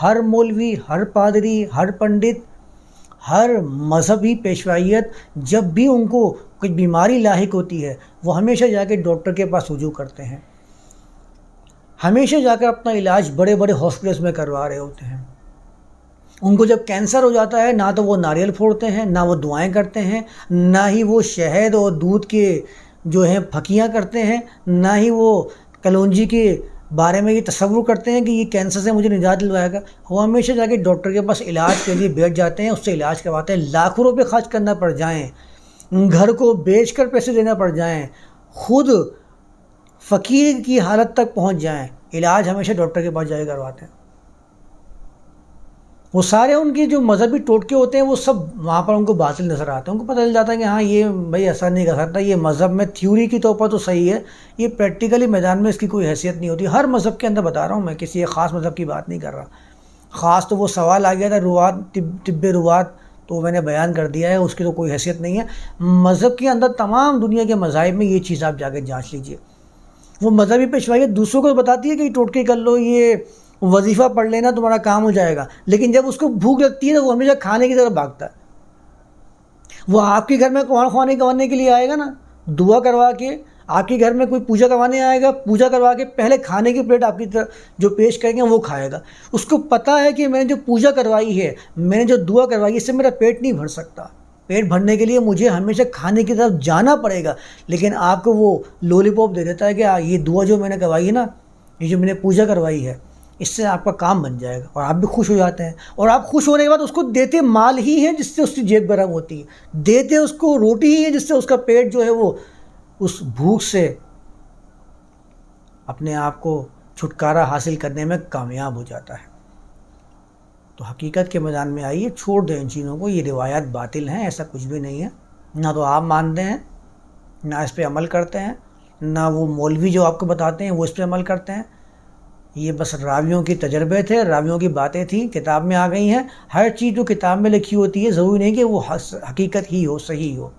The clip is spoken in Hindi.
हर मौलवी, हर पादरी, हर पंडित, हर मजहबी पेशवाइयत, जब भी उनको कुछ बीमारी लाक होती है, वो हमेशा जाके डॉक्टर के पास रुजू करते हैं। हमेशा जाकर अपना इलाज बड़े बड़े हॉस्पिटल्स में करवा रहे होते हैं। उनको जब कैंसर हो जाता है, ना तो वो नारियल फोड़ते हैं, ना वो दुआएँ करते हैं, ना ही वो शहद और दूध के जो हैं, फकियाँ करते हैं, ना ही वो कलौजी के बारे में ये तस्वुर करते हैं कि ये कैंसर से मुझे निजात दिलवाएगा। वो हमेशा जाके डॉक्टर के पास इलाज के लिए बैठ जाते हैं, उससे इलाज करवाते हैं। लाखों रुपये खर्च करना पड़ जाएँ, घर को बेच कर पैसे देना पड़ जाएँ, खुद फ़कीर की हालत तक पहुँच जाएँ। इलाज हमेशा डॉक्टर के पास जाके करवाते हैं। वो सारे उनके जो मज़हबी टोटके होते हैं, वो सब वहाँ पर उनको बातिल नज़र आते हैं। उनको पता चल जाता है कि हाँ ये भाई ऐसा नहीं कर सकता। ये मज़हब में थ्योरी की तौर पर तो सही है। ये प्रैक्टिकली मैदान में इसकी कोई हैसियत नहीं होती। हर मज़हब के अंदर बता रहा हूँ मैं, किसी एक ख़ास मज़हब की बात नहीं कर रहा। ख़ास तो वो सवाल आ गया था रुआत, तिब रुआत तो मैंने बयान कर दिया है, उसकी तो कोई हैसियत नहीं है। मज़हब के अंदर तमाम दुनिया के मज़ाहब में ये चीज़ आप जाके जाँच लीजिए। वो मज़हबी पेशवाई दूसरों को बताती है कि टोटके कर लो, ये वजीफ़ा पढ़ लेना, तुम्हारा काम हो जाएगा। लेकिन जब उसको भूख लगती है तो वो हमेशा खाने की तरफ़ भागता है। वो आपके घर में कौन खाने करवाने के लिए आएगा ना, दुआ करवा के, आपके घर में कोई पूजा करवाने आएगा, पूजा करवा के पहले खाने की प्लेट आपकी तरफ़ जो पेश करेंगे, वो खाएगा। उसको पता है कि मैंने जो पूजा करवाई है, मैंने जो दुआ करवाई है इससे मेरा पेट नहीं भर सकता। पेट भरने के लिए मुझे हमेशा खाने की तरफ़ जाना पड़ेगा। लेकिन आपको वो लॉलीपॉप दे देता है कि ये दुआ जो मैंने करवाई है ना, ये जो मैंने पूजा करवाई है इससे आपका काम बन जाएगा और आप भी खुश हो जाते हैं। और आप खुश होने के बाद उसको देते माल ही है जिससे उसकी जेब गर्म होती है। देते उसको रोटी ही है जिससे उसका पेट जो है वो उस भूख से अपने आप को छुटकारा हासिल करने में कामयाब हो जाता है। तो हकीकत के मैदान में आइए, छोड़ दें इन चीज़ों को, ये रिवायात बातिल हैं, ऐसा कुछ भी नहीं है। ना तो आप मानते हैं, ना इस पर अमल करते हैं, ना वो मौलवी जो आपको बताते हैं, वो इस पर अमल करते हैं। ये बस रावियों के तजर्बे थे, रावियों की बातें थी, किताब में आ गई हैं। हर चीज़ जो किताब में लिखी होती है, ज़रूरी नहीं कि वो हकीकत ही हो, सही हो।